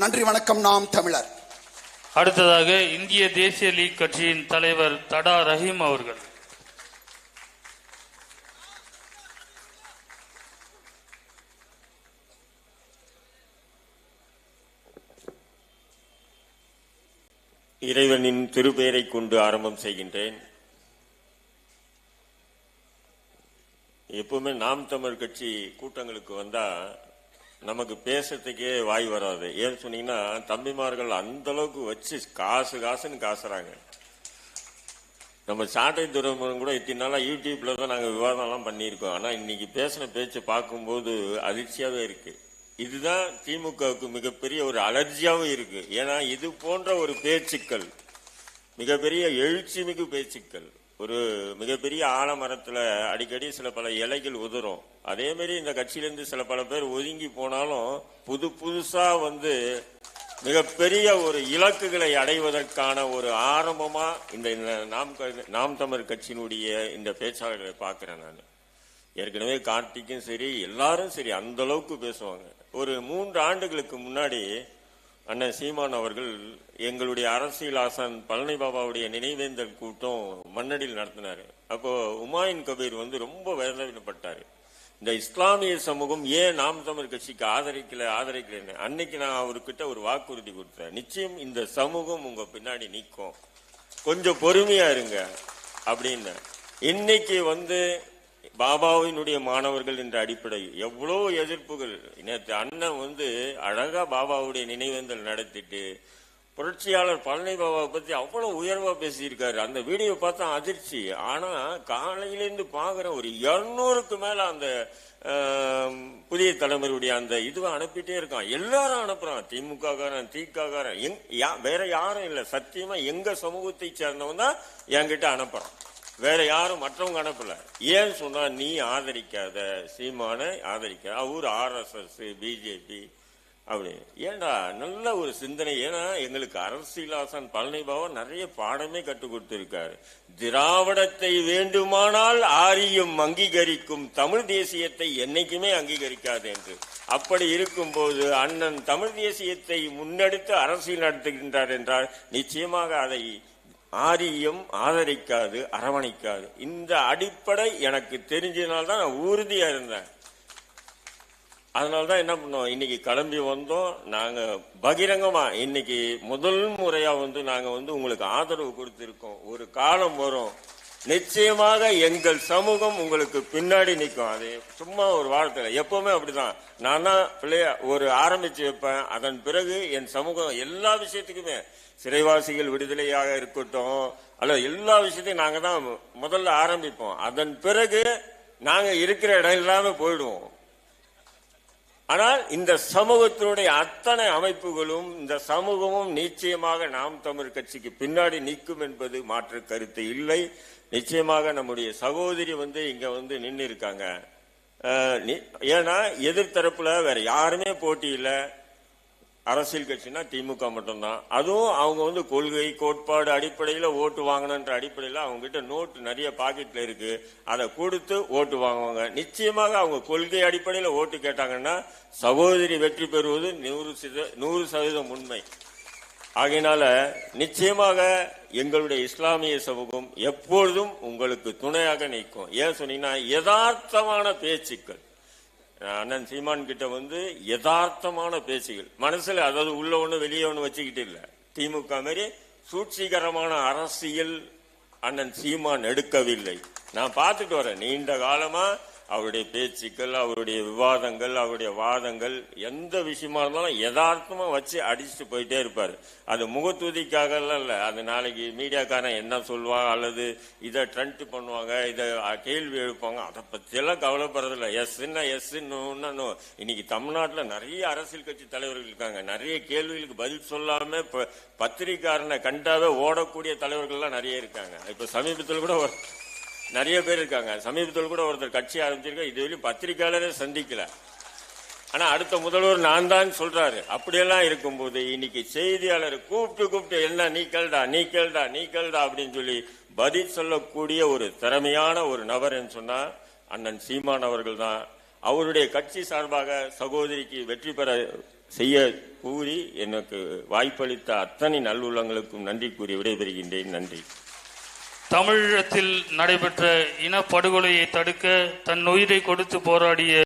நன்றி வணக்கம் நாம் தமிழர். அடுத்ததாக இந்திய தேசிய லீக் கட்சியின் தலைவர் தடா ரஹீம் அவர்கள். இறைவனின் திருப்பெயரை கொண்டு ஆரம்பம் செய்கின்றேன். எப்பவுமே நாம் தமிழ் கட்சி கூட்டங்களுக்கு வந்தா நமக்கு பேசுறதுக்கே வாய் வராது. ஏன்னு சொன்னீங்கன்னா தம்பிமார்கள் அந்த அளவுக்கு வச்சு காசு காசுன்னு காசுறாங்க. நம்ம சாட்டை துறைமுகம் கூட இத்தனை நாளா யூடியூப்ல தான் நாங்கள் விவாதம் எல்லாம் பண்ணியிருக்கோம். ஆனா இன்னைக்கு பேசின பேச்சு பார்க்கும்போது அதிர்ச்சியாவே இருக்கு. இதுதான் திமுகவுக்கு மிகப்பெரிய ஒரு அலர்ஜியாவும் இருக்கு. ஏன்னா இது போன்ற ஒரு பேச்சுக்கள் மிகப்பெரிய எழுச்சி மிகு பேச்சுக்கள் ஒரு மிகப்பெரிய ஆலமரத்தில் அடிக்கடி சில பல இலைகள் உதிரும் அதே மாதிரி இந்த கட்சியிலேருந்து சில பல பேர் ஒதுங்கி போனாலும் புது புதுசாக வந்து மிகப்பெரிய ஒரு இலக்குகளை அடைவதற்கான ஒரு ஆரம்பமாக இந்த இந்த நாம் க- நாம் தமிழ் கட்சியினுடைய இந்த பேச்சாளர்களை பார்க்குறேன் நான். ஏற்கனவே கார்த்திக்கும் சரி எல்லாரும் சரி அந்த அளவுக்கு பேசுவாங்க. ஒரு மூன்று ஆண்டுகளுக்கு முன்னாடி அண்ணன் சீமான் அவர்கள் எங்களுடைய அரசியல் ஆசான் பழனி பாபாவுடைய நினைவேந்தல் கூட்டம் மண்ணடியில் நடத்தினாரு. அப்போ உமாயின் கபீர் வந்து ரொம்ப வேதனைப்பட்டாரு. இந்த இஸ்லாமிய சமூகம் ஏன் நாம் தமிழ் கட்சிக்கு ஆதரிக்கல ஆதரிக்கலன்னு? அன்னைக்கு நான் அவர்கிட்ட ஒரு வாக்குறுதி கொடுத்தேன். நிச்சயம் இந்த சமூகம் உங்க பின்னாடி நிற்கும். கொஞ்சம் பொறுமையா இருங்க அப்படின்னு இன்னைக்கு வந்து பாபாவினுடைய மாணவர்கள் என்ற அடிப்படை எவ்வளோ எதிர்ப்புகள். நேற்று அண்ணன் வந்து அழகா பாபாவுடைய நினைவேந்தல் நடத்திட்டு புரட்சியாளர் பழனி பாபாவை பத்தி அவ்வளவு உயர்வா பேசியிருக்காரு. அந்த வீடியோ பார்த்தா அதிர்ச்சி. ஆனா காலையிலேருந்து பாக்குற ஒரு இருநூறுக்கு மேல அந்த புதிய தலைமுறையுடைய அந்த இதுவை அனுப்பிட்டே இருக்கான். எல்லாரும் அனுப்புறான். திமுக காரன் எங்- யா- வேற யாரும் இல்ல. சத்தியமா எங்க சமூகத்தை சேர்ந்தவன் தான் என்கிட்ட அனுப்புறான். வேற யாரும் மற்றவங்க அனுப்பல. ஏன் சொன்னா நீ ஆதரிக்காத சீமானை ஆதரிக்க அவர் ஆர்எஸ்எஸ் பிஜேபி அப்படி ஏன்டா நல்ல ஒரு சிந்தனை. ஏன்னா எங்களுக்கு அரசியலாசன் பழனி நிறைய பாடமே கற்றுக் கொடுத்திருக்காரு. திராவிடத்தை வேண்டுமானால் ஆரியம் அங்கீகரிக்கும் தமிழ் தேசியத்தை என்னைக்குமே அங்கீகரிக்காது என்று. அப்படி இருக்கும்போது அண்ணன் தமிழ் தேசியத்தை முன்னெடுத்து அரசியல் நடத்துகின்றார் என்றால் நிச்சயமாக அதை ஆரியம் ஆதரிக்காது அரவணைக்காது. இந்த அடிப்படை எனக்கு தெரிஞ்சதுனால்தான் நான் உறுதியா இருந்தேன். அதனாலதான் என்ன பண்ணோம்? இன்னைக்கு கிளம்பி வந்தோம். நாங்க பகிரங்கமா இன்னைக்கு முதல் முறையா வந்து நாங்க வந்து உங்களுக்கு ஆதரவு கொடுத்திருக்கோம். ஒரு காலம் வரும். நிச்சயமாக எங்கள் சமூகம் உங்களுக்கு பின்னாடி நிற்கும். அது சும்மா ஒரு வாரத்தில் எப்பவுமே அப்படிதான். நான் தான் பிள்ளைய ஒரு ஆரம்பிச்சு வைப்பேன். அதன் பிறகு என் சமூகம் எல்லா விஷயத்துக்குமே சிறைவாசிகள் விடுதலையாக இருக்கட்டும் அல்ல எல்லா விஷயத்தையும் நாங்கள் தான் முதல்ல ஆரம்பிப்போம். அதன் பிறகு நாங்கள் இருக்கிற இடம் இல்லாமல் போயிடுவோம். ஆனால் இந்த சமூகத்தினுடைய அத்தனை அமைப்புகளும் இந்த சமூகமும் நிச்சயமாக நாம் தமிழ் கட்சிக்கு பின்னாடி நிற்கும் என்பது மாற்று கருத்து இல்லை. நிச்சயமாக நம்முடைய சகோதரி வந்து இங்க வந்து நின்று இருக்காங்க நி- ஏன்னா எதிர்த்தரப்புல வேற யாருமே போட்டி அரசியல் கட்சினா திமுக மட்டும்தான். அதுவும் அவங்க வந்து கொள்கை கோட்பாடு அடிப்படையில் ஓட்டு வாங்கணுன்ற அடிப்படையில் அவங்க கிட்ட நோட்டு நிறைய பாக்கெட்ல இருக்கு. அதை கொடுத்து ஓட்டு வாங்குவாங்க. நிச்சயமாக அவங்க கொள்கை அடிப்படையில் ஓட்டு கேட்டாங்கன்னா சகோதரி வெற்றி பெறுவது நூறு சத- நூறு சதவீதம் உண்மை. ஆகையினால நிச்சயமாக எங்களுடைய இஸ்லாமிய சமூகம் எப்பொழுதும் உங்களுக்கு துணையாக நிற்கும். ஏன் சொன்னீங்கன்னா யதார்த்தமான பேச்சுக்கள். அண்ணன் சீமான் கிட்ட வந்து யதார்த்தமான பேச்சுகள் மனசுல அதாவது உள்ள ஒண்ணு வெளியே ஒண்ணு வச்சுக்கிட்டு இல்ல. திமுக மாதிரி சூழ்ச்சிகரமான அரசியல் அண்ணன் சீமான் எடுக்கவில்லை. நான் பார்த்துட்டு வரேன். நீண்ட காலமா அவருடைய பேச்சுக்கள் அவருடைய விவாதங்கள் அவருடைய வாதங்கள் எந்த விஷயமா இருந்தாலும் யதார்த்தமா வச்சு அடிச்சுட்டு போயிட்டே இருப்பாரு. அது முகத்துதிக்காக இல்லை. இல்ல அது நாளைக்கு மீடியாக்காரன் என்ன சொல்லுவாங்க அல்லது இதை ட்ரெண்ட் பண்ணுவாங்க இதை கேள்வி எழுப்பாங்க அதை பத்தி கவலைப்படுறதில்ல. எஸ் எஸ் இன்னைக்கு தமிழ்நாட்டில் நிறைய அரசியல் கட்சி தலைவர்கள் இருக்காங்க. நிறைய கேள்விகளுக்கு பதில் சொல்லாம இப்போ பத்திரிக்காரனை கண்டாவே ஓடக்கூடிய தலைவர்கள்லாம் நிறைய இருக்காங்க. இப்ப சமீபத்தில் கூட நிறைய பேர் இருக்காங்க. சமீபத்தில் கூட ஒருத்தர் கட்சி ஆரம்பிச்சிருக்க இதுவரையும் பத்திரிகையாளரே சந்திக்கல. ஆனா அடுத்த முதல்வர் நான் தான் சொல்றாரு. அப்படியெல்லாம் இருக்கும்போது இன்னைக்கு செய்தியாளர் கூப்பிட்டு கூப்பிட்டு என்ன நீ கேள்டா நீ கேள்டா நீ கேள்டா அப்படின்னு சொல்லி பதில் சொல்லக்கூடிய ஒரு திறமையான ஒரு நபர் என்று சொன்னா அண்ணன் சீமான் அவர்கள் தான். அவருடைய கட்சி சார்பாக சகோதரிக்கு வெற்றி பெற செய்ய கூறி எனக்கு வாய்ப்பளித்த அத்தனை நல்லுள்ளங்களுக்கும் நன்றி கூறி விடைபெறுகின்றேன். நன்றி. தமிழீழத்தில் நடைபெற்ற இனப்படுகொலையை தடுக்க தன் உயிரை கொடுத்து போராடிய